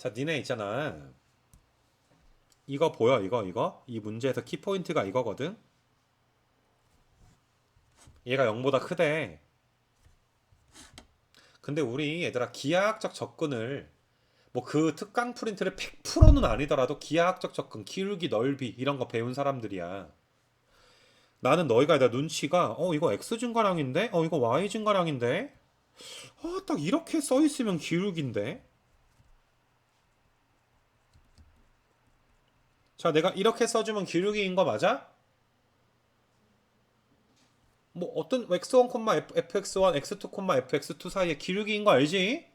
자, 니네 있잖아. 이거 보여? 이거 이거? 이 문제에서 키 포인트가 이거거든. 얘가 0보다 크대. 근데 우리 얘들아 기하학적 접근을 뭐 그 특강 프린트를 100%는 아니더라도 기하학적 접근, 기울기, 넓이 이런 거 배운 사람들이야. 나는 너희가 나 눈치가 어 이거 x 증가량인데 어 이거 y 증가량인데 어 딱 이렇게 써 있으면 기울기인데 자 내가 이렇게 써주면 기울기인 거 맞아? 뭐 어떤 x1, fx1, x2, fx2 사이에 기울기인 거 알지?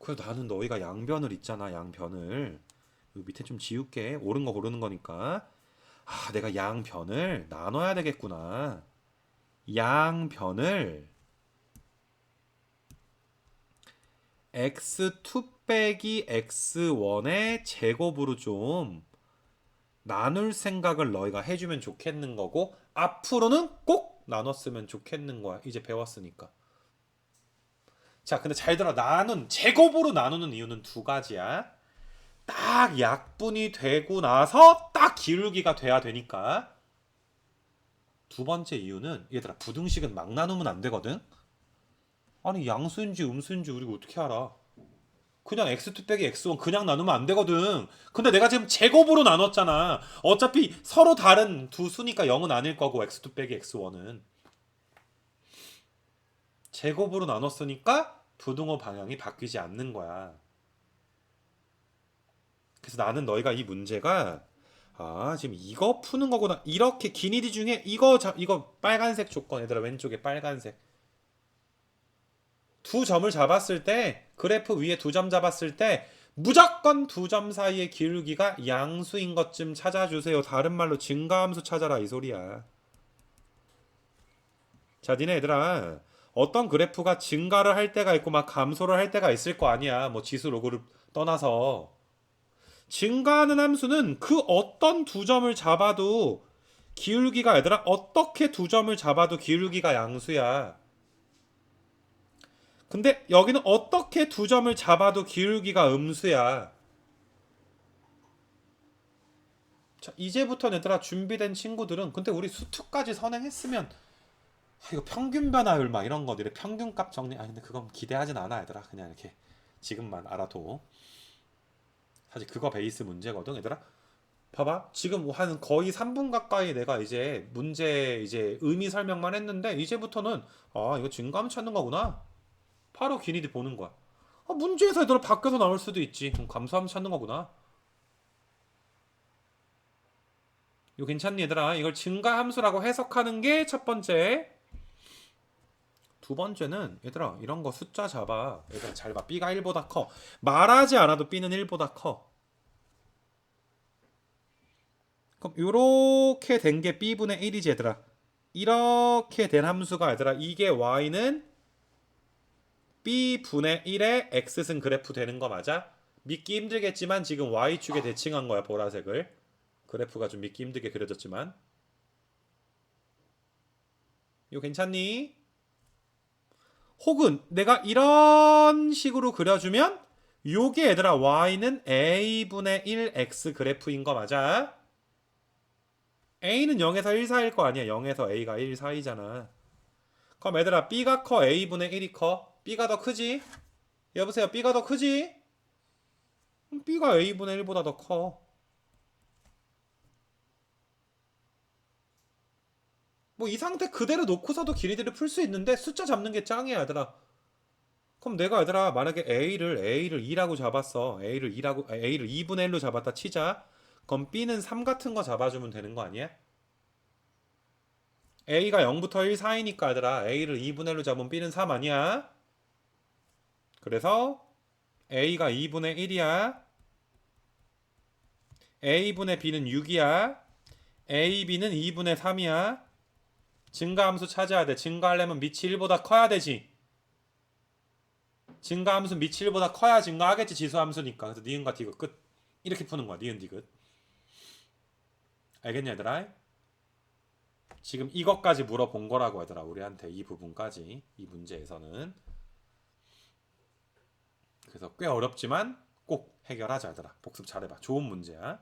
그래서 나는 너희가 양변을 있잖아 양변을 밑에 좀 지울게 옳은 거 고르는 거니까 아 내가 양변을 나눠야 되겠구나 양변을 x2 빼기 x1의 제곱으로 좀 나눌 생각을 너희가 해주면 좋겠는 거고 앞으로는 꼭 나눴으면 좋겠는 거야. 이제 배웠으니까. 자 근데 잘 들어. 나눈 제곱으로 나누는 이유는 두 가지야. 딱 약분이 되고 나서 딱 기울기가 돼야 되니까. 두 번째 이유는 얘들아 부등식은 막 나누면 안 되거든? 아니 양수인지 음수인지 우리가 어떻게 알아 그냥 x2 빼기 x1 그냥 나누면 안 되거든. 근데 내가 지금 제곱으로 나눴잖아. 어차피 서로 다른 두 수니까 0은 아닐 거고 x2 빼기 x1은. 제곱으로 나눴으니까 부등호 방향이 바뀌지 않는 거야. 그래서 나는 너희가 이 문제가 아 지금 이거 푸는 거구나. 이렇게 기니디 중에 이거 자, 이거 빨간색 조건 얘들아 왼쪽에 빨간색. 두 점을 잡았을 때 그래프 위에 두 점 잡았을 때 무조건 두 점 사이의 기울기가 양수인 것좀 찾아주세요. 다른 말로 증가함수 찾아라 이 소리야. 자, 니네 얘들아 어떤 그래프가 증가를 할 때가 있고 막 감소를 할 때가 있을 거 아니야. 뭐 지수 로그를 떠나서 증가하는 함수는 그 어떤 두 점을 잡아도 기울기가 얘들아 어떻게 두 점을 잡아도 기울기가 양수야. 근데 여기는 어떻게 두 점을 잡아도 기울기가 음수야. 자, 이제부터 얘들아 준비된 친구들은 근데 우리 수투까지 선행했으면 아, 이거 평균 변화율 막 이런 거들의 평균값 정리. 아 근데 그건 기대하진 않아 얘들아. 그냥 이렇게 지금만 알아도. 사실 그거 베이스 문제거든 얘들아. 봐봐. 지금 한 거의 3분 가까이 내가 이제 문제 이제 의미 설명만 했는데 이제부터는 아 이거 증감 찾는 거구나 바로 기니디 보는 거야. 아, 문제에서 얘들아 바뀌어서 나올 수도 있지. 그럼 감소함 찾는 거구나. 이거 괜찮니 얘들아? 이걸 증가함수라고 해석하는 게 첫 번째. 두 번째는 얘들아 이런 거 숫자 잡아. 얘들아 잘 봐. B가 1보다 커. 말하지 않아도 B는 1보다 커. 그럼 이렇게 된 게 B분의 1이지 얘들아. 이렇게 된 함수가 얘들아 이게 Y는 b분의 1의 x승 그래프 되는 거 맞아? 믿기 힘들겠지만 지금 y축에 대칭한 거야 보라색을 그래프가 좀 믿기 힘들게 그려졌지만 이거 괜찮니? 혹은 내가 이런 식으로 그려주면 요게 얘들아 y는 a분의 1x 그래프인 거 맞아? a는 0에서 1 사이일 거 아니야 0에서 a가 1 사이잖아 그럼 얘들아 b가 커 a분의 1이 커 B가 더 크지? 여보세요, B가 더 크지? B가 A분의 1보다 더 커. 뭐 이 상태 그대로 놓고서도 길이들을 풀 수 있는데 숫자 잡는 게 짱이야, 얘들아. 그럼 내가 얘들아 만약에 A를 A를 2라고 잡았어. A를 2라고 아, A를 2분의 1로 잡았다 치자. 그럼 B는 3 같은 거 잡아주면 되는 거 아니야? A가 0부터 1 사이니까 얘들아 A를 2분의 1로 잡으면 B는 3 아니야? 그래서 a가 2분의 1이야. a분의 b는 6이야. ab는 2분의 3이야. 증가함수 찾아야 돼. 증가하려면 밑이 1보다 커야 되지. 증가함수 밑이 1보다 커야 증가하겠지. 지수함수니까. 그래서 니은과 디귿 끝. 이렇게 푸는 거야. 니은 디귿. 알겠냐 얘들아? 지금 이것까지 물어본 거라고 얘들아. 우리한테 이 부분까지. 이 문제에서는. 그래서 꽤 어렵지만 꼭 해결하자 얘들아. 복습 잘해봐. 좋은 문제야.